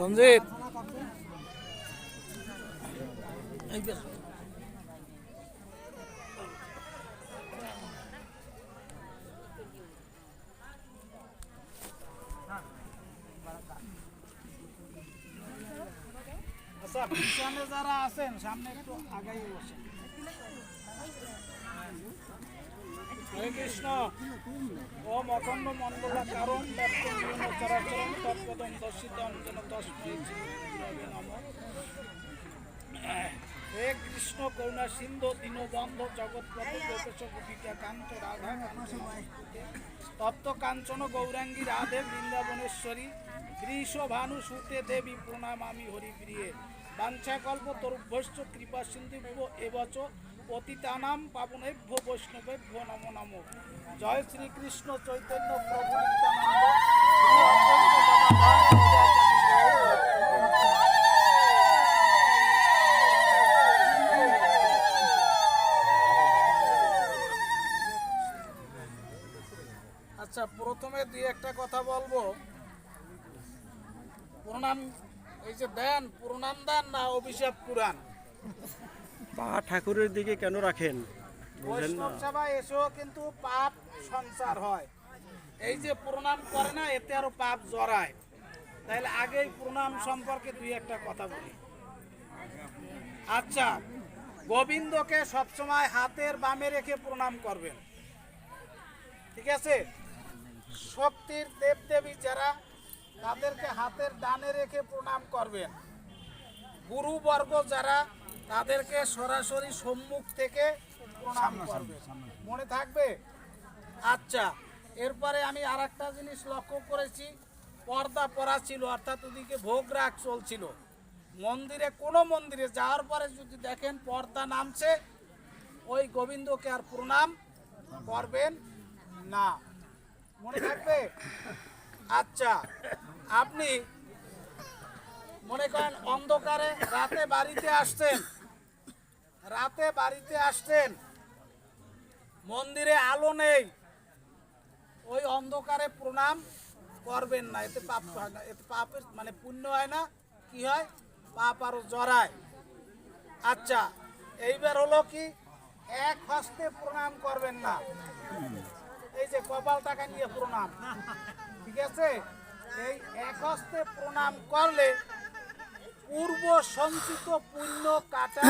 রঞ্জিত। আচ্ছা যারা আছেন সামনে একটু আগাই বসেন হরে কৃষ্ণ। ওম অখণ্ড মণ্ডলা কারণ চরাচরণ হে কৃষ্ণ, করুণা সিন্ধু, দীনবন্ধ, জগৎপথ কান্ত, রাধা তপ্ত, কাঞ্চন, গৌরাঙ্গী, রাধে, বৃন্দাবনেশ্বরী বৃষ ভানু, সুতে, দেবী, প্রণামামি, হরিপ্রিয়ে বাঞ্ছা কল্প তরুভ্যশ্চ, কৃপা সিন্ধু এবচ পতিতানাম পাবনেভ্য বৈষ্ণবেভ্য নম নম। জয় শ্রীকৃষ্ণ চৈতন্য প্রভু আচ্ছা প্রথমে দুই একটা কথা বলব। প্রণাম এই যে দেন প্রণাম দেন না, অভিশাপ পুরাণ? পা ঠাকুরের দিকে কেন রাখেন? বৈষ্ণব সভায় এসেও কিন্তু পাপ সঞ্চার হয়। এই যে প্রণাম করে না, এতে আরও পাপ জড়ায়। তাহলে আগেই প্রণাম সম্পর্কে দুই একটা কথা বলি। আচ্ছা গোবিন্দকে সবসময় হাতের বামে রেখে প্রণাম করবেন। ঠিক আছে? শক্তির দেবদেবী যারা, তাদেরকে হাতের ডানে রেখে প্রণাম করবেন। গুরুবর্গ যারা তাদেরকে সরাসরি সম্মুখ থেকে প্রণাম করবে। মনে থাকবে? আচ্ছা এরপরে আমি আর একটা জিনিস লক্ষ্য করেছি। পর্দা পরা ছিল অর্থাৎ ওদিকে ভোগ রাগ চলছিল। মন্দিরে কোনো মন্দিরে যাওয়ার পরে যদি দেখেন পর্দা নামছে ওই গোবিন্দকে আর প্রণাম করবেন না। মনে থাকবে? আচ্ছা আপনি মনে করেন অন্ধকারে রাতে বাড়িতে আসছেন রাতে বাড়িতে আসতেন। মন্দিরে আলো নেই। ওই অন্ধকারে প্রণাম করবেন না। এতে পাপ হয় না। এতে পাপের মানে পুণ্য হয় না। কি হয়? পাপ আরও জড়ায়। আচ্ছা এইবার হলো কি? এক হস্তে প্রণাম করবেন না। এই যে কপাল টাকা নিয়ে প্রণাম। ঠিক আছে? এই এক হস্তে প্রণাম করলে পূর্ব সঞ্চিত পুণ্য কাটা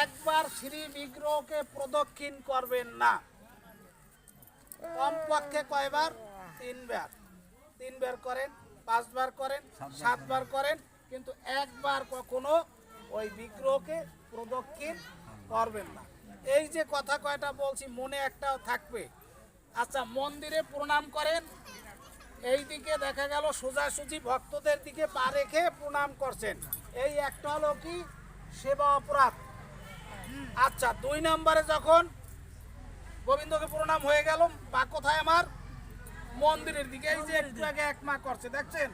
একবার শ্রী বিগ্রহকে প্রদক্ষিণ করবেন না। কমপক্ষে কয়বার? তিনবার। তিনবার করেন, পাঁচবার করেন, সাতবার করেন, কিন্তু একবার কখনো ওই বিগ্রহকে প্রদক্ষিণ করবেন না। এই যে কথা কয়টা বলছি, মনে একটাও থাকবে। আচ্ছা মন্দিরে প্রণাম করেন। এই দিকে দেখা গেল সোজাসুজি ভক্তদের দিকে পা রেখে প্রণাম করছেন। এই একটা হলো কি? সেবা অপরাধ। আচ্ছা দুই নম্বরে যখন গোবিন্দকে প্রণাম হয়ে গেল, বা কোথায় আমার? মন্দিরের দিকে। এই যে একটু আগে এক মা করছে, দেখছেন?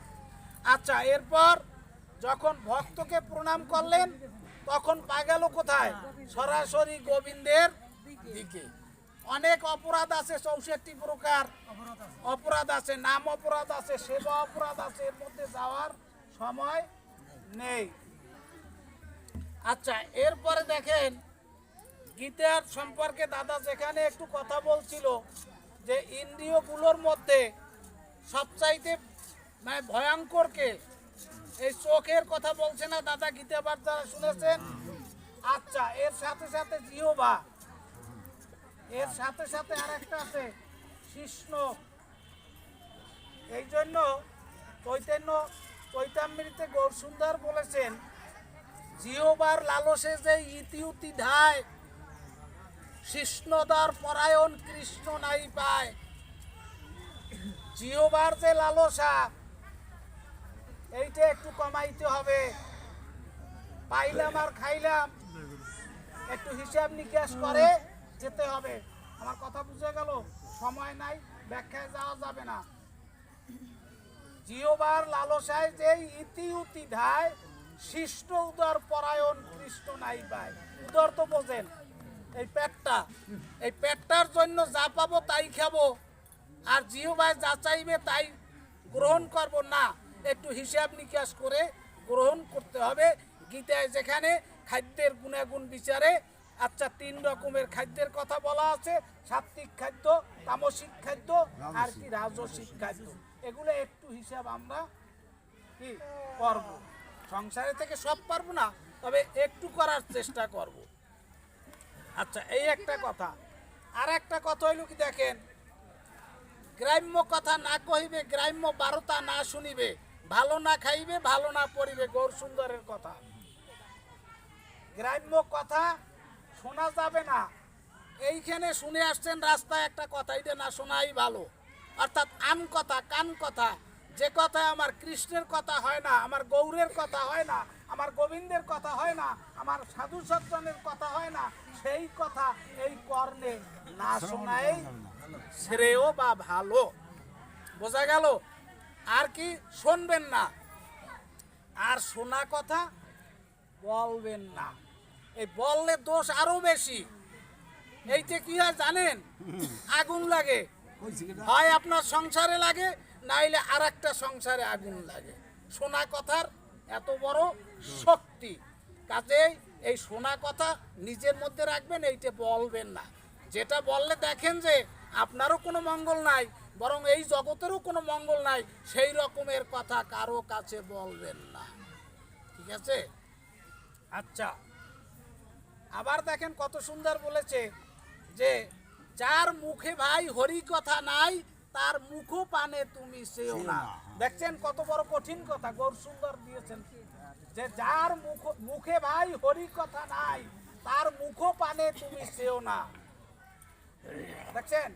আচ্ছা এরপর যখন ভক্তকে প্রণাম করলেন, তখন পা গেল কোথায়? সরাসরি গোবিন্দের দিকে। অনেক অপরাধ আছে, চৌষট্টি প্রকার অপরাধ আছে, নাম অপরাধ আছে, সেবা অপরাধ আছে। এর মধ্যে যাওয়ার সময় নেই। আচ্ছা এরপরে দেখেন, গীতার সম্পর্কে দাদা যেখানে একটু কথা বলছিল যে ইন্দ্রিয়গুলোর মধ্যে সবচাইতে মানে ভয়ঙ্করকে এই চোখের কথা বলছে না দাদা, গীতা পাঠ যারা শুনেছেন? আচ্ছা এর সাথে সাথে জিহবা। এর সাথে সাথে আরেকটা আছে, কৃষ্ণ। এই জন্য চৈতন্য চৈতামৃতে গৌর সুন্দর বলেছেন জিওবার লালসে যে ইতিউতি ধায়, কৃষ্ণদার পরায়ণ কৃষ্ণ নাই পায়। জিহবার যে লালসা, এইটা একটু কমাইতে হবে। পাইলাম আর খাইলাম। একটু হিসাব নিকাশ করে যেতে হবে। আমার কথা বুঝে গেল? সময় নাই, ব্যাখ্যায় যাওয়া যাবে না। জিওবার লালসায় যে ইতি উতি ধায় শিষ্ট উদর পরায়ণ কৃষ্ণ নাই পায়। উদর তো বোঝেন এই পেটটা এই পেটটার জন্য যা পাবো তাই খাব আর জিও ভাই যা চাইবে তাই গ্রহণ করব না। একটু হিসাব নিকাশ করে গ্রহণ করতে হবে। গীতায় যেখানে খাদ্যের গুণাগুণ বিচারে আচ্ছা তিন রকমের খাদ্যের কথা বলা আছে সাত্বিক খাদ্য তামসিক খাদ্য আর কি রাজসিক খাদ্য। এগুলো একটু হিসাব আমরা কি করব? সংসারে থেকে সব পারব না, তবে একটু করার চেষ্টা করব। আচ্ছা এই একটা কথা। আর একটা কথা হইল কি দেখেন, গ্রাম্য কথা না কহিবে, গ্রাম্য বারতা না শুনিবে, ভালো না খাইবে, ভালো না পড়িবে, গৌর সুন্দরের কথা। গ্রাম্য কথা শোনা যাবে না। এইখানে শুনে আসছেন রাস্তায় একটা কথা এটা না শোনাই ভালো। অর্থাৎ আন কথা কান কথা। যে কথায় আমার কৃষ্ণের কথা হয় না আমার গৌরের কথা হয় না আমার গোবিন্দের কথা হয় না আমার সাধু সজ্জনের কথা হয় না সেই কথা এই কর্ণে না শোনাই শ্রেয় বা ভালো। বোঝা গেল? আর কি শুনবেন না? আর শোনা কথা বলবেন না। এই বললে দোষ আরও বেশি। এইতে কি হয় জানেন? আগুন লাগে। হয় আপনার সংসারে লাগে, নাইলে আর একটা সংসারে আগুন লাগে। শোনা কথার এত বড় শক্তি। কাজেই এই শোনা কথা নিজের মধ্যে রাখবেন, এইটা বলবেন না। যেটা বললে দেখেন যে আপনারও কোনো মঙ্গল নাই, বরং এই জগতেরও কোনো মঙ্গল নাই, সেই রকমের কথা কারও কাছে বলবেন না। ঠিক আছে? আচ্ছা। আবার দেখেন কত সুন্দর বলেছে যে যার মুখে ভাই হরি কথা নাই তার মুখ পানে তুমি সেও না। দেখছেন কত বড় কঠিন কথা গৌর সুন্দর দিয়েছেন যে যার মুখ মুখে ভাই হরি কথা নাই তার মুখ পানে তুমি সেও না। দেখছেন?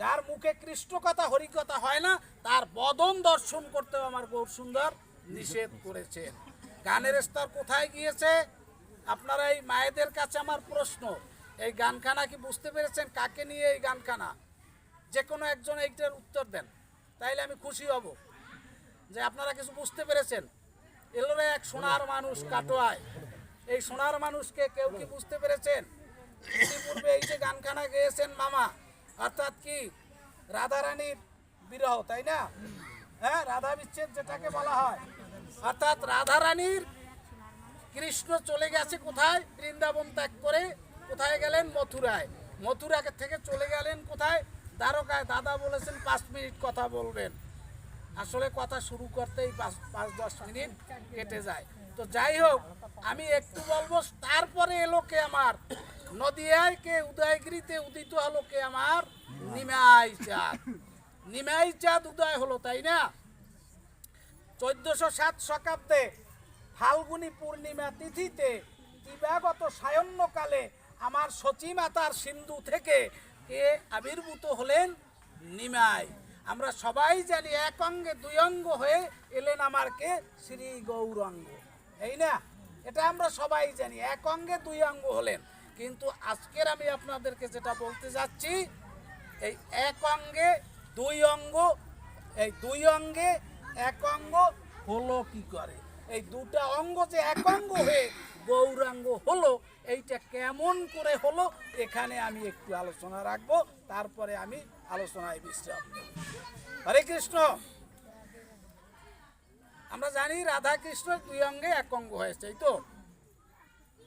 যার মুখে কৃষ্ণ কথা হরি কথা হয় না তার বদন দর্শন করতে আমার গৌর সুন্দর নিষেধ করেছেন। গানের স্তর কোথায় গিয়েছে? আপনারা এই মায়েদের কাছে আমার প্রশ্ন। এই গানখানা কি বুঝতে পেরেছেন? কাকে নিয়ে এই গানখানা? যে কোনো একজন এইটার উত্তর দেন। তাইলে আমি খুশি হব যে আপনারা কিছু বুঝতে পেরেছেন। এলোরে এক সোনার মানুষ কাটোয়ায়। এই সোনার মানুষকে কেউ কি বুঝতে পেরেছেন? ইতিপূর্বে এই যে গানখানা গেয়েছেন মামা, অর্থাৎ কি রাধারানীর বিরহ, তাই না? হ্যাঁ রাধা বিচ্ছেদ যেটাকে বলা হয়। অর্থাৎ রাধারানীর কৃষ্ণ চলে গেছে কোথায়? বৃন্দাবন ত্যাগ করে কোথায় গেলেন? মথুরায়। মথুরা থেকে চলে গেলেন কোথায়? দ্বারকায় দাদা বলেছেন পাঁচ মিনিট কথা বলবেন। আসলে কথা শুরু করতেই পাঁচ পাঁচ, দশ মিনিট কেটে যায়। তো যাই হোক, আমি একটু বলব, তারপরে এলো কে আমার? নদিয়ায় কে? উদয়গিরিতে উদিত হলো কে আমার? নিমাই চাঁদ। নিমাই চাঁদ উদয় হলো, তাই না? চোদ্দশো সাত শতাব্দে ফাল্গুনী পূর্ণিমা তিথিতে দিবাগত সায়ন্যকালে আমার সচিমাতার সিন্ধু থেকে কে আবির্ভূত হলেন নিমাই। আমরা সবাই জানি এক অঙ্গে, দুই অঙ্গ হয়ে এলেন আমার কে শ্রী গৌরাঙ্গ। এই না? এটা আমরা সবাই জানি, এক অঙ্গে, দুই অঙ্গ হলেন। কিন্তু আজকের আমি আপনাদেরকে যেটা বলতে যাচ্ছি, এই এক অঙ্গে, দুই অঙ্গ, এই দুই অঙ্গে, এক অঙ্গ হলো কি করে? এই দুটা অঙ্গ যে এক অঙ্গ হয়ে গৌরাঙ্গ হলো, এইটা কেমন করে হলো, এখানে আমি একটু আলোচনা রাখব, তারপরে আমি আলোচনায় বিশ্রাম হরে কৃষ্ণ! আমরা জানি রাধা কৃষ্ণ দুই অঙ্গে এক অঙ্গ হয়েছে, এই তো?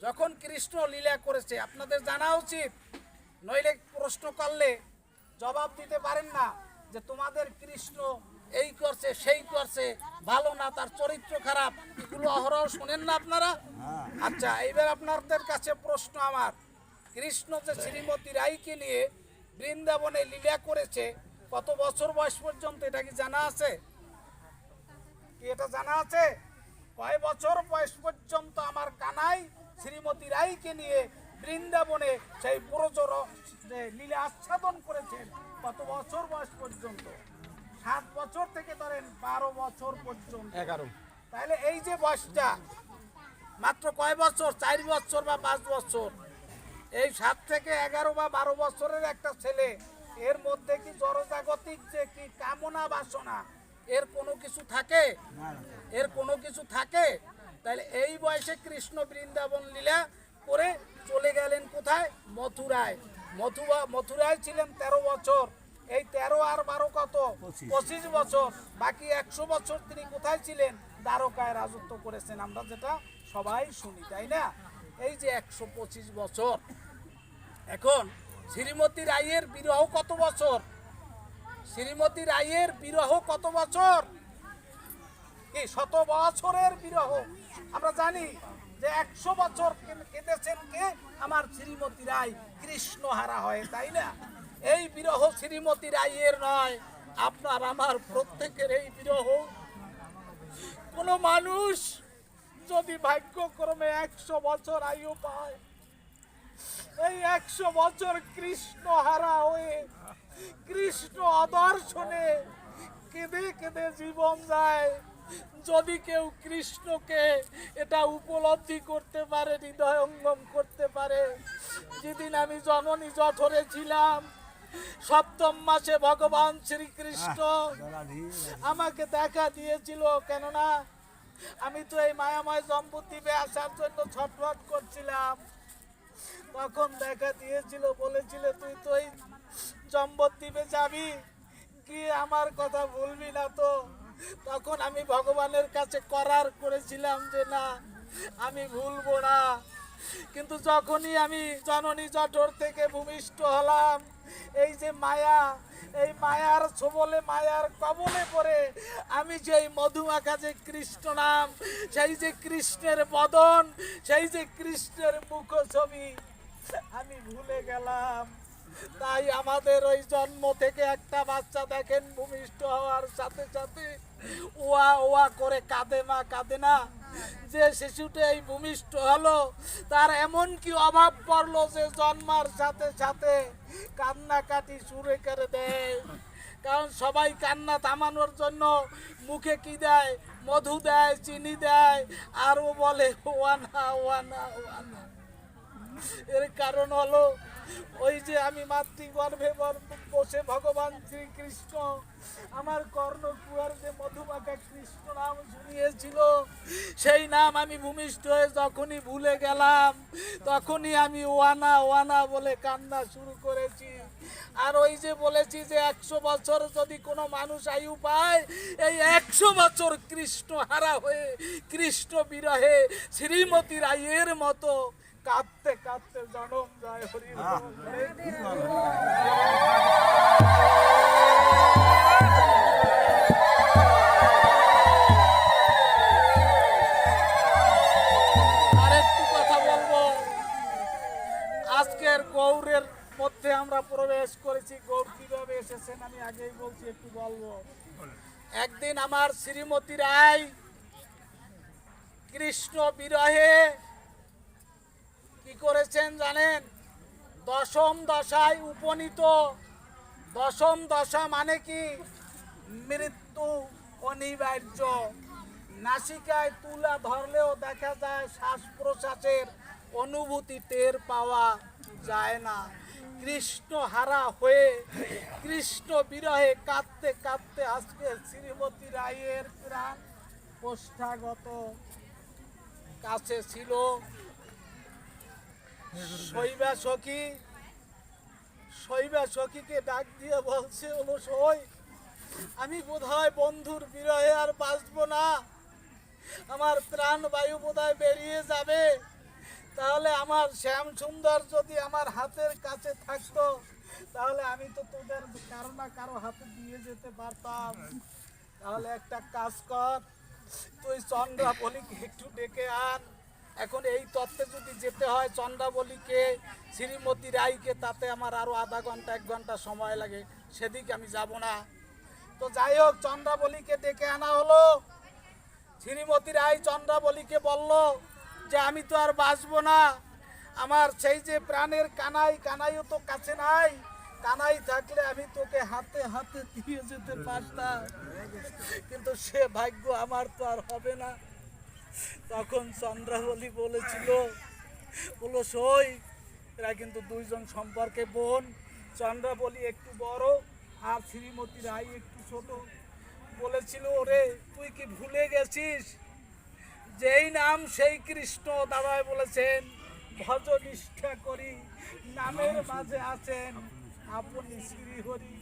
যখন কৃষ্ণ লীলা করেছে, আপনাদের জানা উচিত, নইলে প্রশ্ন করলে জবাব দিতে পারেন না যে তোমাদের কৃষ্ণ এই করছে, সেই করছে, ভালো না, তার চরিত্র খারাপ। এগুলো অহরহ শোনেন না আপনারা? আচ্ছা এইবার আপনাদের কাছে প্রশ্ন আমার। কৃষ্ণ যে শ্রীমতী রায়কে নিয়ে বৃন্দাবনে লীলা করেছে, কত বছর বয়স পর্যন্ত এটা কি জানা আছে? কি এটা জানা আছে? কয় বছর বয়স পর্যন্ত আমার কানাই শ্রীমতী রায়কে নিয়ে বৃন্দাবনে সেই প্রচর লীলা আচ্ছাদন করেছেন, কত বছর বয়স পর্যন্ত? বছর থেকে ধরেন বারো বছর পর্যন্ত। এগারো। তাহলে এই যে বয়সটা মাত্র কয় বছর? চার বছর বা পাঁচ বছর? এই সাত থেকে এগারো বা বারো বছরের একটা ছেলে এর মধ্যে কি জড়জাগতিক যে কি কামনা বাসনা এর কোনো কিছু থাকে? এর কোনো কিছু থাকে? তাহলে এই বয়সে কৃষ্ণ বৃন্দাবন লীলা করে চলে গেলেন কোথায়? মথুরায়। মথুরা মথুরায় ছিলেন তেরো বছর। এই তেরো আর বারো কত? পঁচিশ। বছর। বাকি একশো বছর তিনি কোথায় ছিলেন? দ্বারকায় রাজত্ব করেছেন। আমরা যেটা সবাই শুনি তাই না? এই যে একশো পঁচিশ বছর। এখন শ্রীমতী রায়ের বিরহ কত বছর? শ্রীমতী রায়ের বিরহ কত বছর? কি শত বছরের বিরহ। আমরা জানি যে একশো বছর কেঁদেছেন কে? আমার শ্রীমতী রায়। কৃষ্ণ হারা হয় তাই না? এই বিরহ শ্রীমতী রায়ের নয়, আপনার আমার প্রত্যেকের এই বিরহ। কোন মানুষ যদি ভাগ্যক্রমে একশো বছর আয়ু পায়, এই একশো বছর কৃষ্ণ হারা হয়ে, কৃষ্ণ আদর্শনে কেঁদে কেঁদে জীবন যায়। যদি কেউ কৃষ্ণকে এটা উপলব্ধি করতে পারে, হৃদয়ঙ্গম করতে পারে, যেদিন আমি জননী জঠরে ছিলাম সপ্তম মাসে ভগবান শ্রীকৃষ্ণ আমাকে দেখা দিয়েছিল কেননা আমি তো এই মায়াময় জম্বুদ্বীপে আসার জন্য ছটফট করছিলাম। তখন দেখা দিয়েছিল বলেছিল তুই তো এই জম্বদ্বীপে যাবি কি আমার কথা ভুলবি না তো? তখন আমি ভগবানের কাছে করার করেছিলাম যে না আমি ভুলবো না। কিন্তু যখনই আমি জননী জঠর থেকে ভূমিষ্ঠ হলাম এই যে মায়া, এই মায়ার ছবলে, মায়ার কবলে পড়ে আমি যেই মধুমাখা যে কৃষ্ণ নাম, সেই যে কৃষ্ণের বদন, সেই যে কৃষ্ণের মুখ ছবি আমি ভুলে গেলাম। তাই আমাদের ওই জন্ম থেকে একটা বাচ্চা দেখেন ভূমিষ্ঠ হওয়ার সাথে সাথে ওয়া ওয়া করে কাঁদে মা, কাঁদে না। যে শিশুটা এই ভূমিষ্ঠ হলো, তার এমন কি অভাব পড়ল যে জন্মার সাথে সাথে কান্নাকাটি সুরে করে দেয়। কারণ সবাই কান্না থামানোর জন্য মুখে কি দেয়? মধু দেয়, চিনি দেয় আর ও বলে, ওয়ানা ওয়ানা ওয়ানা। এর কারণ হলো ওই যে আমি মাতৃগর্ভে বসে ভগবান শ্রীকৃষ্ণ। আমার কর্ণকুয়ার যে মধুমাখা কৃষ্ণ নাম শুনিয়েছিল, সেই নাম আমি ভূমিষ্ঠ হয়ে যখনই ভুলে গেলাম, তখনই আমি ওয়ানা ওয়ানা বলে কান্না শুরু করেছি। আর ওই যে বলেছি যে একশো বছর যদি কোনো মানুষ আয়ু পায়, এই একশো বছর কৃষ্ণ হারা হয়ে, কৃষ্ণ বিরহে শ্রীমতী রায়ের মতো কাঁদতে কাঁদতে জনম যায় হরি আজকের গৌরের মধ্যে আমরা প্রবেশ করেছি। গৌর কীভাবে এসেছেন আমি আগেই বলছি একটু বলব। একদিন আমার শ্রীমতী রায় কৃষ্ণ বিরহে কি করেছেন জানেন? দশম দশায় উপনীত। দশম দশা মানে কি? মৃত্যু অনিবার্য। নাসিকায় তুলা ধরলেও দেখা যায় শ্বাস প্রশ্বাসের অনুভূতি টের পাওয়া যায় না। কৃষ্ণ হারা হয়ে কৃষ্ণ বিরহে কাঁদতে কাঁদতে আজকে শ্রীমতী রায়ের প্রাণ পোষ্ঠাগত কাছে ছিল। শৈবা সখী, শৈবা সখীকে ডাক দিয়ে বলছে হলো সই, আমি বোধহয় বন্ধুর বিরহে আর বাঁচবো না। আমার প্রাণ বায়ু বোধহয় বেরিয়ে যাবে। তাহলে আমার শ্যাম সুন্দর যদি আমার হাতের কাছে থাকতো, তাহলে আমি তো তোদের কারও না কারও হাতে দিয়ে যেতে পারতাম। তাহলে একটা কাজ কর, তুই চন্দ্রাবলীকে একটু ডেকে আন। এখন এই তত্ত্বে যদি যেতে হয় চন্দ্রাবলীকে, শ্রীমতী রায়কে, তাতে আমার আরও আধা ঘণ্টা, এক ঘণ্টা সময় লাগে। সেদিকে আমি যাব না। তো যাই হোক, চন্দ্রাবলীকে ডেকে আনা হলো। শ্রীমতী রায় চন্দ্রাবলীকে বলল যে, আমি তো আর বাঁচবো না। আমার সেই যে প্রাণের কানাই, কানাইও তো কাছে নাই। কানাই থাকলে আমি তোকে হাতে হাতে দিয়ে যেতে পারতাম। কিন্তু সে ভাগ্য আমার তো আর হবে না। তখন চন্দ্রাবলী বলেছিল, বলো সই, এরা কিন্তু দুইজন সম্পর্কে বোন। চন্দ্রাবলী একটু বড় আর শ্রীমতী রায় একটু ছোট। বলেছিল, ওরে, তুই কি ভুলে গেছিস? যেই নাম সেই কৃষ্ণ দাদাই বলেছেন ভজ নিষ্ঠা করি, নামের মাঝে আছেন আপনি শ্রীহরি।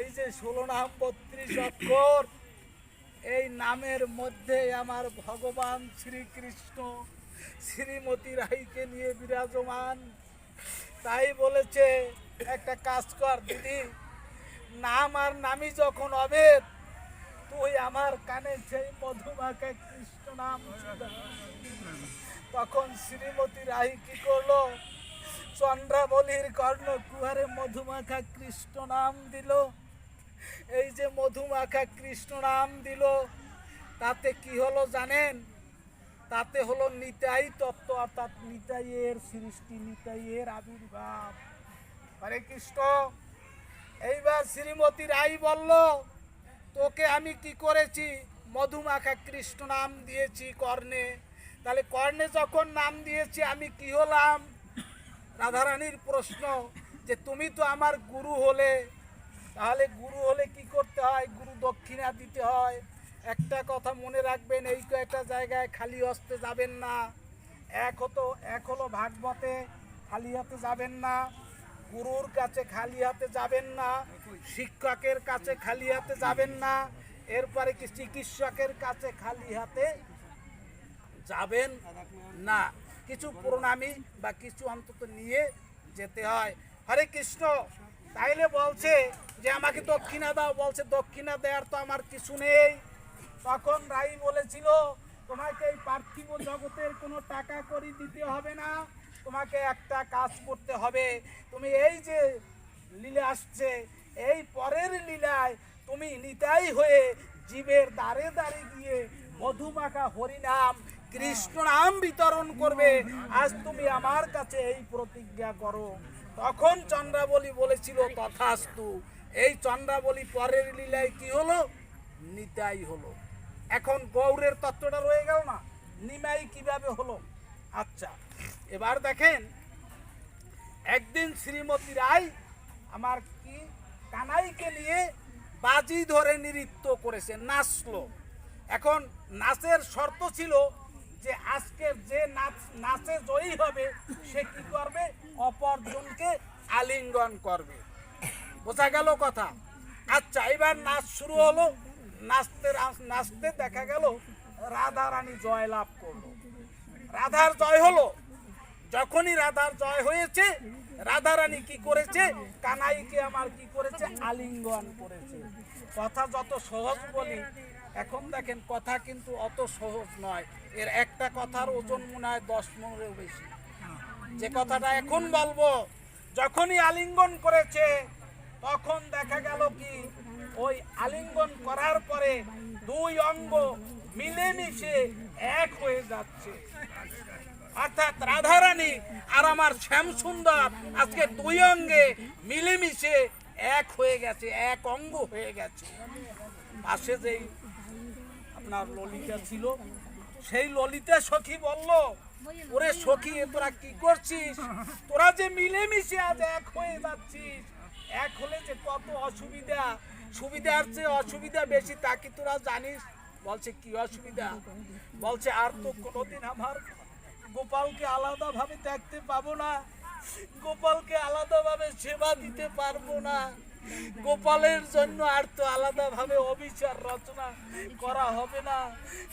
এই যে ষোলো নাম, বত্রিশ অক্ষর এই নামের মধ্যে আমার ভগবান শ্রীকৃষ্ণ শ্রীমতী রাইকে নিয়ে বিরাজমান। তাই বলেছে, একটা কাজ কর দিদি, নাম আর নামই যখন হবে তুই আমার কানে সেই মধুমাকে কৃষ্ণ নাম তখন শ্রীমতী রাই কি করল? চন্দ্রাবলীর কর্ণ কুহারে মধুমাখা কৃষ্ণ নাম দিল। এই যে মধুমাখা কৃষ্ণ নাম দিল, তাতে কি হলো জানেন? তাতে হলো নিতাই তত্ত্ব, অর্থাৎ নিতাইয়ের সৃষ্টি, নিতাইয়ের আবির্ভাব। হরে কৃষ্ণ, এইবার শ্রীমতী রাই বলল, তোকে আমি কি করেছি? মধুমাখা কৃষ্ণ নাম দিয়েছি কর্ণে। তাহলে কর্ণে যখন নাম দিয়েছি, আমি কি হলাম? রাধারানীর প্রশ্ন, যে তুমি তো আমার গুরু হলে তাহলে গুরু হলে কি করতে হয়? গুরু দক্ষিণা দিতে হয়। একটা কথা মনে রাখবেন, এই কয়েকটা জায়গায় খালি হস্তে যাবেন না। এক হতো, এক হলো ভাগবতে খালি হাতে যাবেন না। গুরুর কাছে খালি হাতে যাবেন না। শিক্ষকের কাছে খালি হাতে যাবেন না। এরপরে কি চিকিৎসকের কাছে খালি হাতে যাবেন না? কিছু প্রণামী বা কিছু অন্তত নিয়ে যেতে হয়। হরে কৃষ্ণ, তাইলে বলছে যে আমাকে দক্ষিণা দাও, বলছে, দক্ষিণা দেওয়ার তো আমার কিছু নেই। তখন রাই বলেছিল, তোমাকে এই পার্থিব জগতের কোনো টাকা করি দিতে হবে না, তোমাকে একটা কাজ করতে হবে। তুমি এই যে লীলা আসছে, এই পরের লীলায় তুমি নিতাই হয়ে জীবের দ্বারে দ্বারে গিয়ে মধুমাখা হরিনাম, কৃষ্ণ নাম বিতরণ করবে। আজ তুমি আমার কাছে এই প্রতিজ্ঞা করো। তখন চন্দ্রাবলী বলেছিল, তথাস্তু এই চন্দ্রাবলী পরের লীলায় কি হলো? নিতাই হলো। এখন গৌরের তত্ত্বটা রয়ে গেল না? নিমাই কীভাবে হলো? আচ্ছা এবার দেখেন, একদিন শ্রীমতী রায় আমার কি কানাইকে নিয়ে বাজি ধরে নৃত্য করেছে, নাচলো। এখন নাচের শর্ত ছিল যে আজকের যে নাচ, নাচে জয়ী হবে, সে কি করবে? অপরজনকে আলিঙ্গন করবে। বোঝা গেল কথা। আচ্ছা এবার নাচ শুরু হলো। নাচতে নাচতে দেখা গেল রাধা রানী জয় লাভ করল। রাধার জয় হলো। যখনই রাধার জয় হয়েছে রাধা রানী কি করেছে? কানাইকে আমার কি করেছে? আলিঙ্গন করেছে। কথা যত সহজ বলি, এখন দেখেন কথা কিন্তু অত সহজ নয়। এর একটা কথার ওজন মনে হয় দশ মনেরও বেশি। যে কথাটা এখন বলব, যখনই আলিঙ্গন করেছে তখন দেখা গেল কি, ওই আলিঙ্গন করার পরে দুই অঙ্গ মিলেমিশে এক হয়ে যাচ্ছে। অর্থাৎ রাধারানী আর আমার শ্যাম সুন্দর আজকে দুই অঙ্গে মিলেমিশে এক হয়ে গেছে, এক অঙ্গ হয়ে গেছে। পাশে যেই আপনার ললিতা ছিল, সেই ললিতা সখী বলল, ওরে সখী, তোরা কি করছিস? তোরা যে মিলেমিশে আজ এক হয়ে যাচ্ছিস এক হলে যে কত অসুবিধা, সুবিধার চেয়ে অসুবিধা বেশি তা কি তোরা জানিস? বলছে, কি অসুবিধা? বলছে, আর তো কোনোদিন আমার গোপালকে আলাদাভাবে দেখতে পাবো না। গোপালকে আলাদাভাবে সেবা দিতে পারব না। গোপালের জন্য আর তো আলাদাভাবে অবিচার রচনা করা হবে না।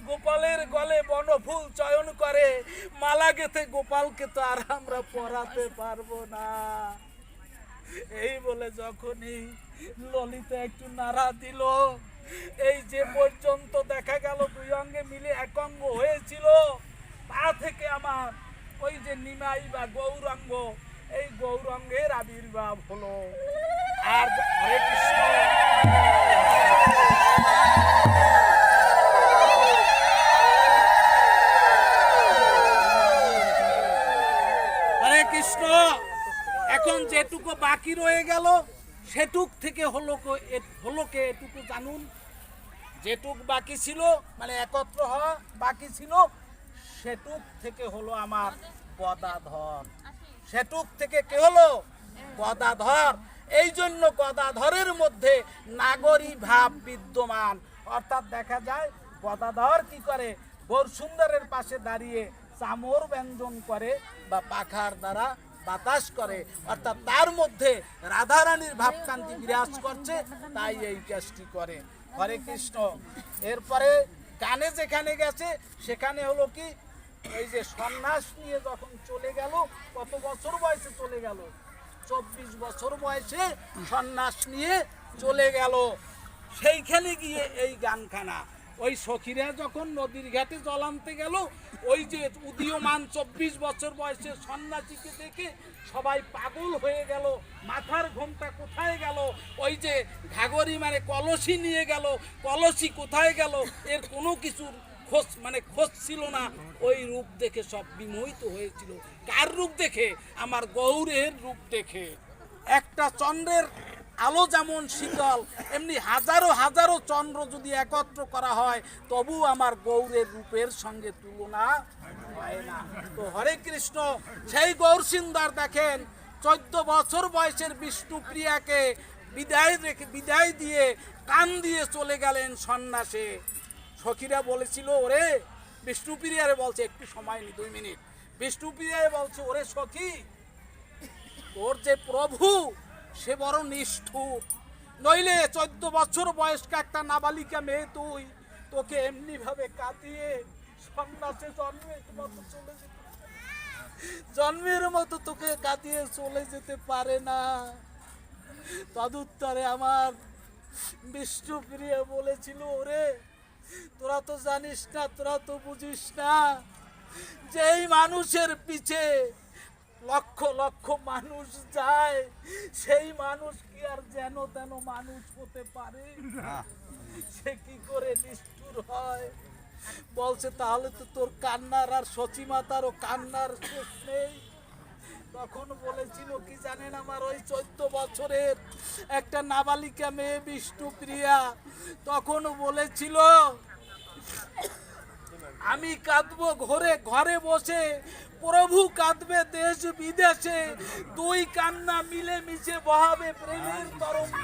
গোপালের গলে বনফুল চয়ন করে, মালা গেথে গোপালকে তো আর আমরা পরাতে পারব না। এই বলে যখনই ললিতা একটু নাড়া দিল, এই যে পর্যন্ত দেখা গেল দুই অঙ্গে মিলে এক অঙ্গ হয়েছিল, তা থেকে আমার ওই যে নিমাই বা গৌরাঙ্গ, এই গৌরাঙ্গের আবির্ভাব হলো। আর হরে কৃষ্ণ। এখন যেটুকু বাকি রয়ে গেল, সেটুক থেকে হলো কো- এ- হলো কে এটুকু জানুন। যেটুক বাকি ছিল মানে একত্র হওয়া বাকি ছিল, সেটুক থেকে হলো আমার গদাধর। সেটুক থেকে কে হলো? গদাধর। এই জন্য গদাধরের মধ্যে নাগরী ভাব বিদ্যমান। অর্থাৎ দেখা যায়, গদাধর কি করে? সুন্দরের পাশে দাঁড়িয়ে চামর ব্যঞ্জন করে বা পাখার দ্বারা বাতাস করে। অর্থাৎ তার মধ্যে রাধারানীর ভাবকান্তি বিরাজ করছে, তাই এই কাজটি করে। হরে কৃষ্ণ। এরপরে কানে যেখানে গেছে, সেখানে হলো কি, এই যে সন্ন্যাস নিয়ে যখন চলে গেল, কত বছর বয়সে চলে গেল? চব্বিশ বছর বয়সে সন্ন্যাস নিয়ে চলে গেল। সেইখানে গিয়ে এই গানখানা। ওই সখীরা যখন নদীর ঘাটে জল আনতে গেল, ওই যে উদীয়মান চব্বিশ বছর বয়সের সন্ন্যাসীকে দেখে সবাই পাগল হয়ে গেল। মাথার ঘোমটা কোথায় গেল? ওই যে ঘাগরি মানে কলসি নিয়ে গেল। কলসি কোথায় গেল? এর কোনো কিছুর খোঁজ মানে খোঁজ ছিল না। ওই রূপ দেখে সব বিমোহিত হয়েছিল। কার রূপ দেখে? আমার গৌরের রূপ দেখে। একটা চন্দ্রের আলো যেমন শীতল, এমনি হাজারো হাজারো চন্দ্র যদি একত্র করা হয়, তবু আমার গৌরের রূপের সঙ্গে তুলনা হয় না। তো হরে কৃষ্ণ, সেই গৌর সিন্দার দেখেন, চোদ্দ বছর বয়সের বিষ্ণুপ্রিয়াকে বিদায় রেখে, বিদায় দিয়ে কান দিয়ে চলে গেলেন সন্ন্যাসে। সখীরা বলেছিল, ওরে বিষ্ণুপ্রিয়ারে বলছে, একটু সময় নি, দুই মিনিট। বিষ্ণুপ্রিয়ারে বলছে, ওরে সখী, তোর যে প্রভু সে বড় নিষ্ঠুর। নইলে চোদ্দ বছর বয়স্ক একটা নাবালিকা মেয়ে তুই তোকে এমনি ভাবে কাটিয়ে সন্ন্যাসে জন্মের মতো চলে যেতে জন্মের মতো তোকে কাটিয়ে চলে যেতে পারে না। তদুত্তরে আমার বিষ্ণুপ্রিয়া বলেছিল, ওরে, তোরা তো জানিস না, তোরা তো বুঝিস না, যেই মানুষের পিছে লক্ষ লক্ষ মানুষ যায়। সেই মানুষ কি আর যেন তেন মানুষ হতে পারে? সে কি করে নিষ্ঠুর হয়? বলছে তাহলে তো তোর কান্নার আর সচিমাতারও কান্নার শেষ নেই। তখন বলেছিল কি জানেন আমার ওই চোদ্দ বছরের একটা নাবালিকা মেয়ে বিষ্ণুপ্রিয়া তখন বলেছিল আমি কাঁদবো ঘরে ঘরে বসে। প্রভু কাঁদবে দেশ বিদেশে। দুই কান্না মিলে মিশে বহাবে প্রেমের তরঙ্গ।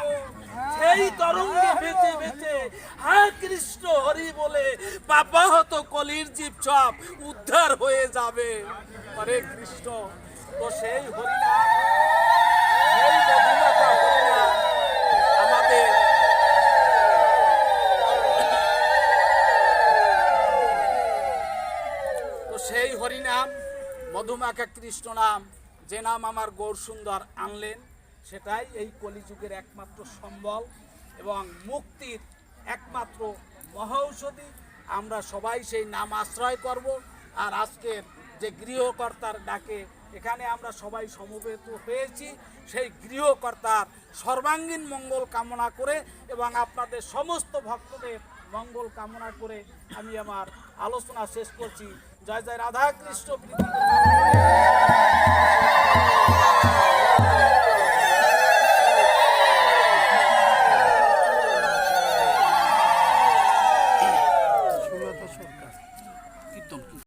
সেই তরঙ্গে বেঁচে বেঁচে। হা কৃষ্ণ হরি বলে পাপা হতো কলির জীব সব উদ্ধার হয়ে যাবে। হরে কৃষ্ণ। তো সেই সেই মধুমাতা হরিনাম আমাদের তো সেই হরিনাম মধুমাখা কৃষ্ণ নাম, যে নাম আমার গৌর সুন্দর আনলেন, সেটাই এই কলিযুগের একমাত্র সম্বল এবং মুক্তির একমাত্র মহৌষধি। আমরা সবাই সেই নাম আশ্রয় করব আর আজকের যে গৃহকর্তার ডাকে, এখানে আমরা সবাই সমবেত হয়েছি। সেই গৃহকর্তার সর্বাঙ্গীন মঙ্গল কামনা করে এবং আপনাদের সমস্ত ভক্তদের মঙ্গল কামনা করে আমি আমার আলোচনা শেষ করছি। জয় জয় রাধা কৃষ্ণ